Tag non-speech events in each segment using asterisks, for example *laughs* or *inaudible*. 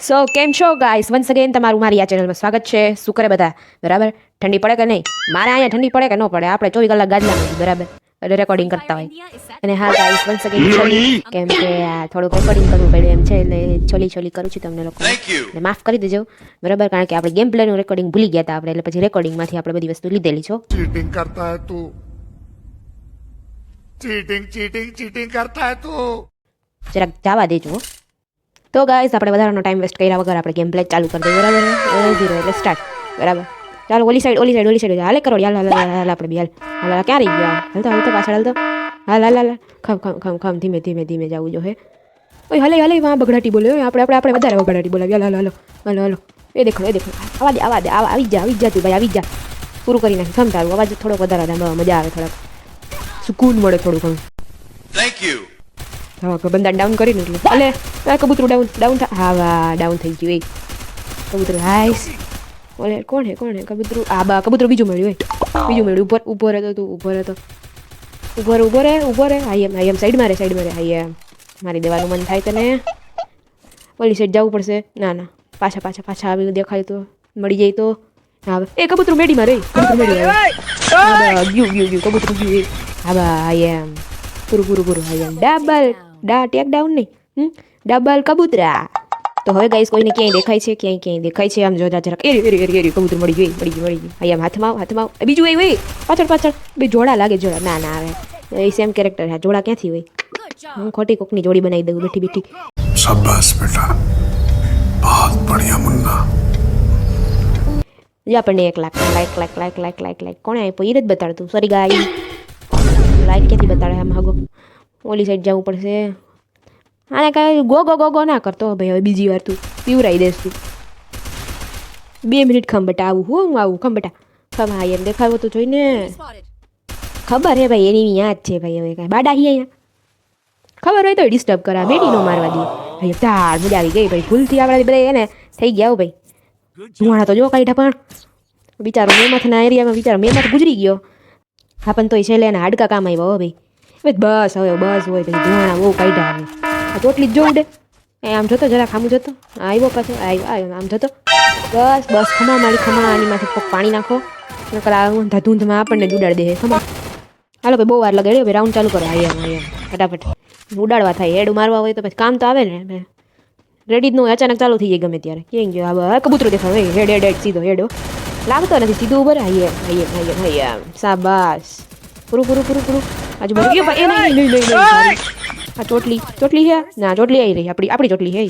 સો કેમ છો guys once again તમારું મારી આ ચેનલમાં સ્વાગત છે. શું કરે બધા? બરાબર? ઠંડી પડે કે નહીં? મારે અહીંયા ઠંડી પડે કે ન પડે? આપણે ચોવીસ કલાક ગાજલા બરાબર? એટલે રેકોર્ડિંગ કરતા હોય. અને હા ગાઈસ વન્સ અગેન કેમ કે આ થોડુંક રેકોર્ડિંગ કરવું પડે એમ છે એટલે છોલી છોલી કરું છું તમને લોકો. એટલે માફ કરી દેજો. બરાબર? કારણ કે આપણે ગેમ પ્લેનું રેકોર્ડિંગ ભૂલી ગયા હતા આપણે એટલે પછી રેકોર્ડિંગમાંથી આપણે બધી વસ્તુ લીધેલી છો ચીટિંગ કરતા હે તું. ચીટિંગ ચીટિંગ ચીટિંગ કરતા હે તું. જરાક જવા દેજો તો ગાઈઝ આપણે વધારાનો ટાઈમ વેસ્ટ કર્યા વગર આપણે ગેમ પ્લે ચાલુ કરી દઈએ, બરાબર? ઝીરો એટલે સ્ટાર્ટ બરાબર? ચાલો, ઓલી સાઈડ ઓલી સાઈડ ઓલી સાઈડ હાલે, કરો, હાલ હાલ હાલ આપણે બી, હાલ. હાલ ક્યાં રહી ગયા? હાલ તો હાલ તો પાછળ, હાલ તો. હાલ હાલ હાલ ખમ ખમ ખમ ખમ, ધીમે ધીમે ધીમે જવું જો, હે. ઓય, હલે હલે, વાં બગડાટી બોલે આપણે આપણે આપણે વધારે બગડાટી બોલાવી. હાલ હાલ, હાલો. હાલો એ દેખો એ દેખો. આવા દે આવા દે, આવા, આવી જા આવી જા તું, ભાઈ, આવી જા. પૂરું કરી નાખ સમજાવું અવાજ થોડોક વધારે મજા આવે થોડાક. સુકૂન મળે થોડું ઘણું થેન્ક you. હા કે ડાઉન કરીને એટલે. અલે કબૂતરું ડાઉન ડાઉન થા હા વા ડાઉન થઈ ગયું એ કબૂતર હાઈસ. ઓલે કોણ હે કોણ હે? કબૂતરું આ બા, કબૂતરું બીજું મળ્યું એ બીજું મળ્યું. ઉપર ઉપર હતો તું, ઉપર હતો. ઉપર ઊભો રે ઊભો રે હાઈ એમ હાઈ એમ સાઈડ મારે સાઈડ મારે. હાઈ એમ. મારી દેવાનું મન થાય તને. ઓલી સાઈડ જવું પડશે. ના ના. પાછા પાછા પાછા આવી દેખાય તો. મળી જાય તો. હા એ, કબૂતરું મેડીમાં મારે. કબૂતરું મેડીમાં રે ગયું ગયું ગયું. કબૂતરું ગયું હા, બા હાઈ એમ. પૂરું પૂરું પૂરું. હાઈ એમ. ડબલ ડા ટેક ડાઉન નહીં ડબલ કબૂતરા. તો હવે ગાઈસ કોઈને ક્યાંય દેખાય છે ક્યાંય ક્યાંય દેખાય છે આમ જોતા જરાક એરી એરી એરી એરી કબૂતર મળી ગયું મળી ગયું મળી ગયું. અહીંયા હાથમાં આવ હાથમાં આવ. બીજું એવું હોય પાછળ પાછળ. બે જોડા લાગે જોડા. ના ના આવે. એ સેમ કેરેક્ટર હા જોડા ક્યાંથી હોય? હું ખોટી કોકની જોડી બનાવી દઉં બેઠી બેઠી. શાબાશ બેટા. બહુત બઢિયા મુન્ના. જે આપણને એક lakh like like like like like like કોણે આપ્યો? એ જ બતાડતું. સોરી ગાય લાઈક ક્યાંથી બતાડે આમ હાગો ઓલી સાઈડ જવું પડશે. આને કાંઈ ગો ગો ગો ગો ના કરતો ભાઈ, હવે બીજી વાર તું. પીવરાઈ દેસ તું. બે મિનિટ ખંભટા આવું, હું આવું ખંભટા ખમા હા એમ દેખાવો તો જોઈને ખબર હે ભાઈ, એની યાદ છે ભાઈ, હવે કાંઈ. બાડા હી અહીંયા. ખબર હોય તો ડિસ્ટર્બ કરા બેટી નો મારવા દે. ભાઈ, તાર મજા આવી ગઈ ભાઈ, ભૂલથી આપણે બધા એને. થઈ ગયા હો ભાઈ. ધુવાણા તો જો કાઢ્યા પણ. બિચારો મેમથના એરિયામાં બિચારો મેમથ ગુજરી ગયો. હા, પણ તોય છેલ્લે એના હાડકા કામ આવ્યા હો ભાઈ. બસ, હવે બસ હોય પછી ધુવાણા બહુ કાઢ્યા આવે આ ચોટલી જ દે. એ આમ જતો જરા ખામું જોતો. આવ્યો પાછો આવ્યો આમ જતો. બસ બસ, ખમા મારી, ખમા આની માથે પાણી નાખો. નકર આ ઊંધા ધૂંધમાં આપણને જ ઉડાડી દે ખમા. હાલો ભાઈ, બહુ વાર લગાડ્યો ભાઈ રાઉન્ડ ચાલુ કરો. આવ્યા આવ્યા ફટાફટ. ઉડાડવા થાય, હેડ મારવા હોય તો પછી કામ તો આવે ને રેડી જ ન અચાનક ચાલુ થઈ જાય ગમે ત્યારે. કેમ ગયો આ કબૂતરો દેખાવ હેડ હેડ હેડ, સીધો, હેડો. લાગતો નથી, સીધું ઉભર આઈએ આઈએ આઈએ આઈએ સાબાસ પૂરું પૂરું પૂરું પૂરું આજુ બાજુ ગયો ભાઈ. એ નહીં નહીં નહીં આ ચોટલી ચોટલી છે? ના ચોટલી આવી રહી. આપણી આપણી ચોટલી છે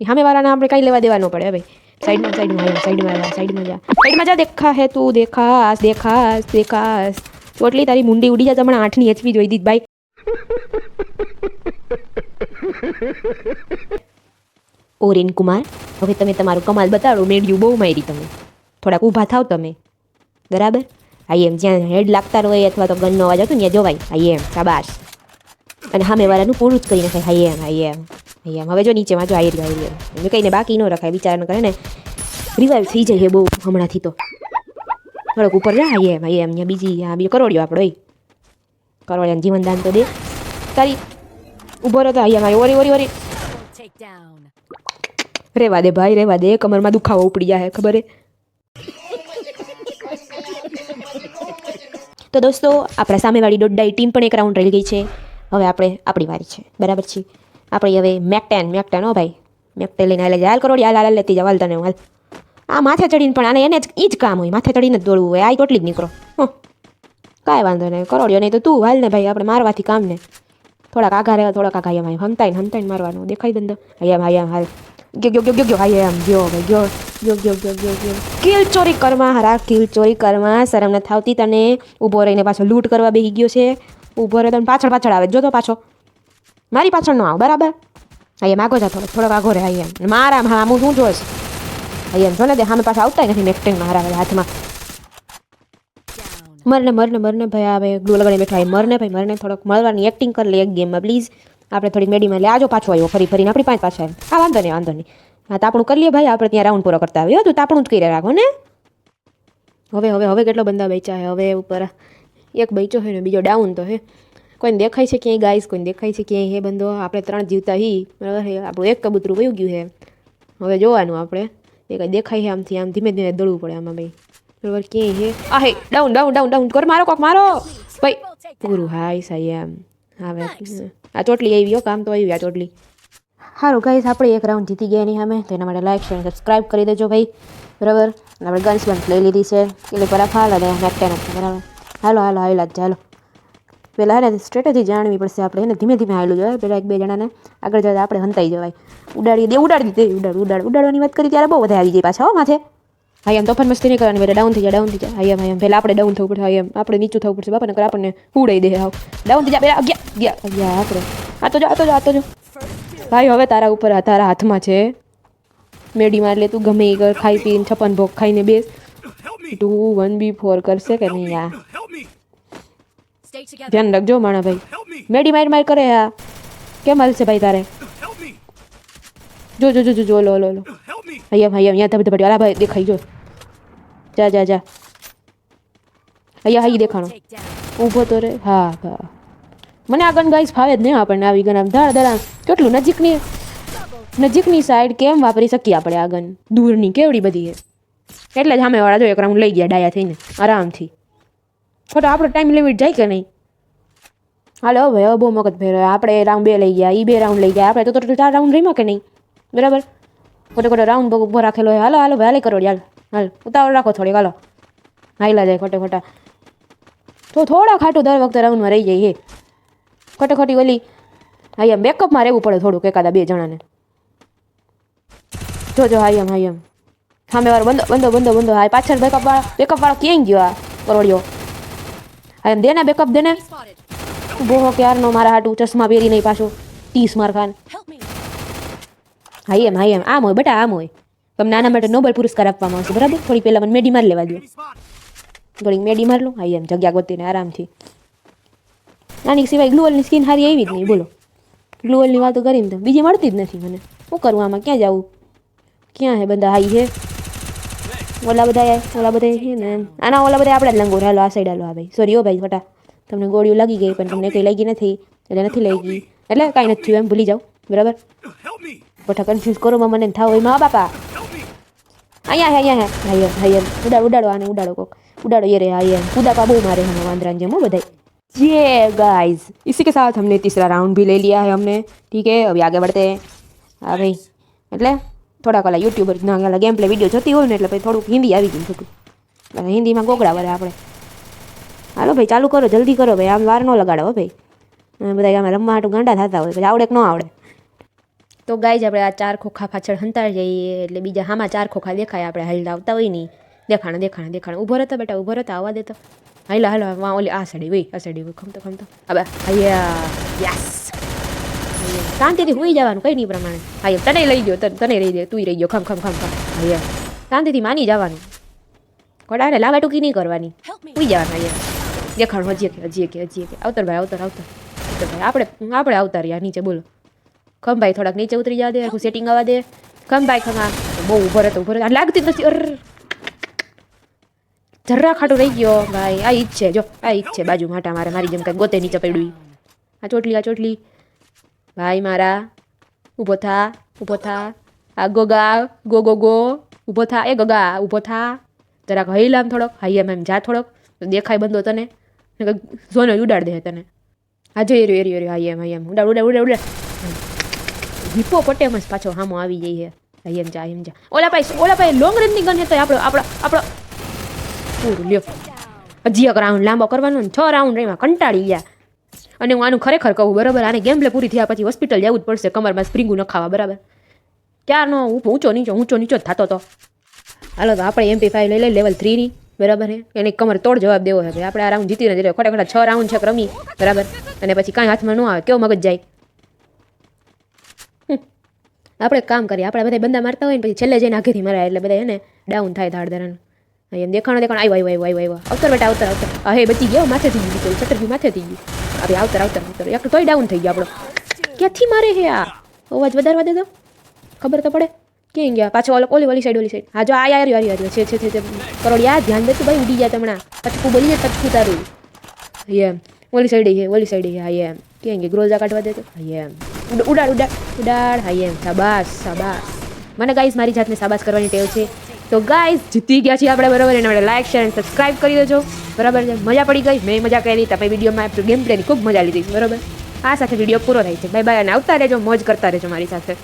એ સામે વાળાને આપણે કાંઈ લેવા દેવા ન પડે ભાઈ સાઈડમાં સાઈડમાં આવ્યો સાઈડમાં આવ્યા સાઈડમાં જા. સાઈડમાં જા દેખા હે તું દેખાસ દેખાસ દેખાસ ચોટલી તારી મુંડી ઉડી જાય તો આઠની એચપી જોઈ દીધી ભાઈ. *laughs* ઓરેન કુમાર હવે તમે તમારું કમાલ બતાડો મેળ્યું બહુ મારી તમે. થોડાક ઊભા થાવ તમે. બરાબર? આઈ એમ જ્યાં હેડ લાગતા હોય અથવા તો ગનનો અવાજ હતો ત્યાં જોવાય. આઈ એમ શાબાશ. અને સામે વાળાનું પૂરું જ કરી નાખાય હાઈ એમ હાઈ એમ હાઈ એમ. હવે જો નીચે આવી રહ્યો આઈ રહ્યો. એમ કહીને બાકી ન રખાય બિચારાને કરે ને. રિવાઈવ થઈ જાય બહુ હમણાંથી તો. થોડોક ઉપર જા હા એમ હાઈ એમ. ત્યાં બીજી આ બીજો કરોડિયો આપણો એ કરોડિયાનું જીવનદાન તો દે. તારી ઊભો રહો તો હાઈ એમ હાઈ ઓરી ઓરી ઓરી. રેવા દે ભાઈ રેવા દે. કમરમાં દુખાવો ઉપડી જાય ખબર હે? તો દોસ્તો, આપણા સામેવાળી દોડ્ડાઈ ટીમ પણ એક રાઉન્ડ રહી ગઈ છે. હવે આપણે આપણી વારી છે. બરાબર છે? આપણે હવે મેકટેન મેકટેન હો ભાઈ. મેકટેન લઈને હાલે હાલ કરોડી, હાલ હાલ લેતી જાવ હાલ તને, હાલ. આ માથે ચડીને પણ આને એને જ એ જ કામ હોય. માથે ચડીને જ દોડવું હોય. આ ટોટલી જ નીકળો. હં. કાંઈ વાંધો નહીં. કરોડિયો નહીં તો તું હાલ ને ભાઈ, આપણે મારવાથી કામ ને. થોડાક આઘા રહેવા થોડાક આઘા એમ હમતાઈને હમતાઈને મારવાનું. દેખાય દંડો અહીંયા આયામ, હાલ. ગયો ગયો ગયો ગયો ગયો ગયો ગયો ગયો ગયો ગયો ગયો ગયો કિલ ચોરી કરવા હારા કિલ ચોરી કરવા શરમ નથી થાવતી તને. ઊભો રહીને પાછો લૂંટ કરવા બેહી ગયો છે. ઊભો રહે તને પાછળ પાછળ આવે. જોતો પાછો. મારી પાછળ નો આવ બરાબર? અહીંયા માગો જા થોડો થોડો આગો રહે અહીંયા મારા હા હું શું જોઈશ? અહીંયા જો ને દે સામે પાછા આવતા નથી નેક્સ્ટ મારા હાથમાં. મરને મરને મરને ભાઈ આવે ગ્લુ લગાડી બેઠા મરને ભાઈ મરને થોડોક મળવાની એક્ટિંગ કરી લે એક ગેમમાં પ્લીઝ આપણે થોડી મેડીમાં લે, આજો પાછો આવ્યો ફરી ફરીને, આપણી પાંચ પાછા આવ્યો હા, વાંધો નહીં વાંધો નહીં. હા, તાપણું કરી લઈએ ભાઈ, આપણે ત્યાં રાઉન્ડ પૂરો કરતા આવ્યો તું તાપણું જ કરી રાખો ને. હવે હવે હવે કેટલો બંદા બેચા હે, હવે ઉપર એક બેચો છે ને, બીજો ડાઉન તો હે. કોઈને દેખાય છે ક્યાંય ગાઈસ કોઈને દેખાય છે ક્યાંય હે બંદો. આપણે ત્રણ જીવતા હી, બરાબર હે? આપણું એક કબૂતરું વયું ગયું હે. હવે જોવાનું આપણે. એ કંઈ દેખાય છે આમથી, આમ ધીમે ધીમે દળવું પડે આમાં ભાઈ. બરાબર, ક્યાંય હે? આ હે ડાઉન ડાઉન ડાઉન ડાઉન કર મારો કોક મારો. ભાઈ, પૂરું હાય સાઈ હવે આ ચોટલી આવી હો કામ તો આવી આ ચોટલી. સારું ગાઈસ આપણે એક રાઉન્ડ જીતી ગયા એની સામે તો એના માટે લાઈક શેર સબસ્ક્રાઈબ કરી દેજો ભાઈ. બરાબર? અને આપણે ગન્સ બંસ લઈ લીધી છે. એટલે પર ફાલ અને નથી બરાબર? હાલો હાલો આવેલા જ ચાલો. પહેલાં એને સ્ટ્રેટેજી જાણવી પડશે આપણે એને ધીમે ધીમે હાલું જોઈએ પહેલાં એક બે જણાને. આગળ જતા આપણે હંતાઈ જવાય. ઉડાડી દે ઉડાડી દે ઉડાડ ઉડાડ. ઉડાડવાની વાત કરી ત્યારે બહુ બધા આવી જાય પાછા હો માથે. હા એમ તોફાન મસ્તી નહીં કરવાની બધા ડાઉન થઈ જાય ડાઉન થઈ જાય આઈ એમ આઈ એમ પહેલાં આપણે ડાઉન થવું પડશે આઈ એમ આપણે નીચું થવું પડશે બાપા નકર આપણને ઉડાઈ દે આવ ડાઉન થઈ જાય પહેલાં ગયા ગયા આપણે આ તો જો આ તો જો આ તો જો ભાઈ હવે તારા ઉપર આ તારા હાથમાં છે મેડી માર લે તું ગમે એ કર ખાઈ પીને છપ્પન ભોગ ખાઈને બેસ ટુ વન બી ફોર કરશે કે નહીં together. ધ્યાન રાખજો માણા ભાઈ મેડી માર માર કરે આ કેમ હાલશે ભાઈ તારે જો જો જો જો લો લો લો! અહીંયા અહીંયા અહીંયા ધબ ધબ અલા ભાઈ દેખાઈ જો જા જા જા. અહીંયા હાઈ દેખાણો. ઊભો તો રે. હા હા. મને આ ગન ગાઈસ ફાવે જ નહીં આપણને આવી ગન આમ ધાર ધડ કેટલું નજીકની નજીકની સાઈડ કેમ વાપરી શકીએ આપણે આ ગન દૂરની કેવડી બધી એટલે જ સામેવાળા જો એક રાઉન્ડ લઈ ગયા ડાયા થઈને આરામથી. ખોટો આપણો ટાઈમ લિમિટ જાય કે નહીં? હાલો ભાઈ હવે બહુ મગજ ફેરો આપણે રાઉન્ડ બે લઈ ગયા એ બે રાઉન્ડ લઈ ગયા. આપણે તો ચાર રાઉન્ડ રહીમાં કે નહીં? બરાબર? ખોટો ખોટો રાઉન્ડ ઊભો રાખેલો હોય. હાલો હાલો ભાઈ હાલે કરો હાલ. હાલ ઉતાવળ રાખો થોડીક હાલો. હાઈલા જાય ખોટે ખોટા. તો થોડા ખાટું દર વખતે રાઉન્ડમાં રહી જાય હે ખોટે ખોટી ઓલી હા એમ બેકઅપમાં રહેવું પડે થોડુંક એકાદા બે જણાને. જો જો હા એમ હા એમ. સામે વાળો બંધો બંધો બંધો બંધો હા પાછળ બેકઅપ વાળો બેકઅપ વાળો ક્યાંય ગયો આ કરોડિયો? હા એમ દેને બેકઅપ દેને. બોહો ક્યારનો મારા હાટું ચશ્મા પહેરી નહીં પાછો. તીસ માર ખાન. Help me. હા એમ હા એમ આમ હોય બેટા આમ હોય. તમને આના માટે નોબેલ પુરસ્કાર આપવામાં આવશે, બરાબર? થોડી પહેલાં મને મેડી માર લેવા દો! થોડીક મેડી માર લો. હા એમ જગ્યા ગોતીને આરામથી. આની સિવાય ગ્લુઅલની સ્કિન સારી આવી જ નહીં, બોલો. ગ્લુઅલની વાતો કરીને તો બીજી મળતી જ નથી મને. શું કરવું આમાં? ક્યાં જવું ક્યાં હે બધા હાઈ છે ઓલા બધા ઓલા બધા છે ને આના ઓલા બધા આપણા જ લંગોર હાલો, આ સાઈડ હાલો, આ ભાઈ. સોરી ઓ ભાઈ, ફટા. તમને ગોળીઓ લાગી ગઈ, પણ તમને કંઈ લાગી નથી. એટલે નથી લાગી. એટલે કાંઈ નથી થયું એમ, ભૂલી જાઓ. બરાબર Help me! ખોટા કન્ફ્યુઝ કરો માં મને થાવ હોય મા બાપા Help me! અહીંયા હે અહીંયા હે હાયર હાયર ઉડાડો ઉડાડો આને ઉડાડો કોક ઉડાડો ये रे हायर कूदा का बो मारे हम वांद्रान जेम बधाई ये गाइस इसी के साथ हमने तीसरा राउंड भी ले लिया है हमने ठीक है अभी आगे बढ़ते हैं હા ભાઈ એટલે થોડાક ઓલા યુટ્યુબર ના ઓલા ગેમ પ્લે વિડીયો જોતી હોય ને એટલે પછી થોડુંક હિન્દી આવી ગયું છોટું એટલે હિન્દીમાં ગોગડા વરે આપણે હાલો ભાઈ ચાલુ કરો જલ્દી કરો ભાઈ આમ વાર ન લગાડો હો ભાઈ અને બધા આમાં રમવા હાટું ગાંડા થતા હોય પછી આવડે કે ન આવડે તો ગાય જ આપણે આ ચાર ખોખા પાછળ હંતાઈ જઈએ એટલે બીજા હામાં ચાર ખોખા દેખાય આપણે હાલતા આવતા હોય નહીં. દેખાણા દેખાણ દેખાણ. ઊભો રહેતો બેટા ઊભો રહેતો આવવા દેતો. હાલો હાલો વાં ઓલી આ સાડી વઈ આ સાડી વઈ ખમતો ખમતો. હવે અહીંયા યસ. શાંતિથી હોઈ જવાનું કંઈ નહીં પ્રમાણે. હા તને લઈ ગયો તને તને રહી દે તું રહી ગયો ખમ ખમ ખમ ખમ. અહીંયા શાંતિથી માની જવાનું. કોડાને લાવા ટૂંકી નહીં કરવાની. હોઈ જવાનું અહીંયા દેખાણ હજી કે હજી કે હજી કે આવતર ભાઈ આવતર આવતર. આવતર ભાઈ આપણે આપણે આવતા રહ્યા નીચે બોલો. ખમ ભાઈ થોડાક નીચે ઉતરી જવા દે, આખું સેટિંગ આવવા દે. ખમ ભાઈ ખમા બહુ ઊભો રહેતો ઊભો રહેતો. લાગતી નથી, અર. જરા ખાટું રહી ગયો. ભાઈ, આ ઈજ છે, જો, આ ઈજ છે, બાજુ માટા મારે, મારી જેમ કંઈક ગોતે નીચે પડ્યું. આ ચોટલી આ ચોટલી. ભાઈ મારા ઊભો થા ઊભો થા. આ ગોગા ગો ગો. ગો ઊભો થા, એ ગગા ઊભો થા. જરાક હૈલ આમ થોડોક, હાઈ એમ એમ જા થોડોક. દેખાય બંધો તને. ઝોનો ઉડાડ દે તને. હા જો એર્યો એર્યો એર્યો હાઈ એમ હાઈ એમ. ઉડાડ ઉડાડ ઉડાડ ઉડાડ. હિપો પટેમ જ પાછો હામો આવી જઈએ. છે એમ જા એમ જા. ઓલા ભાઈ ઓલા ભાઈ લોંગ રેન્જની ગન હતો આપણો આપણો આપણો. પૂરું, લ્યો. હજી એક રાઉન્ડ લાંબો કરવાનો છ રાઉન્ડ એમાં કંટાળી ગયા. અને હું આનું ખરેખર કહું, બરાબર, આને ગેમ પ્લે પૂરી થયા પછી હોસ્પિટલ જવું જ પડશે, કમરમાં સ્પ્રિંગું નખાવા, બરાબર. ક્યારનો હું ઊંચો, નીચો ઊંચો, નીચો જ થતો હતો હાલો, તો આપણે એમપી ફાઈવ લઈ લઈ લેવલ થ્રીની બરાબર હે એની કમર તોડ જવાબ દેવો છે. આપણે આ રાઉન્ડ જીતીને જઈએ ખોટા ખોટા છ રાઉન્ડ છે રમી બરાબર. અને પછી કાંઈ હાથમાં ન આવે, કેવો મગજ જાય. આપણે કામ કરીએ, આપણે બધા બંદા મારતા હોય ને પછી છેલ્લે જઈને આખેથી મરાય, એટલે બધા એને ડાઉન થાય ધાડ ધરણ હા એમ દેખાણો દેખાણ આવ્યો આવ્યો આવ્યો આવ્યો અવતર બેટા, અવતર અવતર. હા બચી ગયો, માથે થઈ ગયું કોઈ, છતરથી માથે થઈ ગયું. આપણે આવતર આવતર આવતર એક તોય ડાઉન થઈ ગયો આપણો. ક્યાંથી મારે હે આ? અવાજ વધારવા દે તો ખબર તો પડે. ક્યાં ગયા? પાછો ઓલો ઓલી ઓલી સાઈડ ઓલી સાઈડ હા, જો આ યાર યાર યાર છે છે છે કરોડિયા ધ્યાન દે તું ભાઈ, ઉડી જાય હમણાં ટચકું બોલીએ ટચકું તારું. યે ઓલી સાઈડે હે, ઓલી સાઈડે હા, એમ. ક્યાં કે ગ્રોઝા કાઢવા દે તો? હા, એમ. ઉડ- ઉડાડ ઉડાડ ઉડાડ. હા, એમ. સાબાસ સાબાસ મને ગાઈસ મારી જાતને સાબાસ કરવાની ટેવ છે. તો ગાઈસ જીતી ગયા છીએ આપણે બરાબર. એના માટે લાઈક શેર અને સબસ્ક્રાઈબ કરી દેજો. બરાબર છે? મજા પડી ગઈ? મેં મજા કરી તમે વિડીયોમાં ગેમ પ્લેની ખૂબ મજા લીધી. બરાબર? આ સાથે વીડિયો પૂરો થાય છે. બાય બાય અને આવતા રહેજો. મોજ કરતા રહેજો મારી સાથે.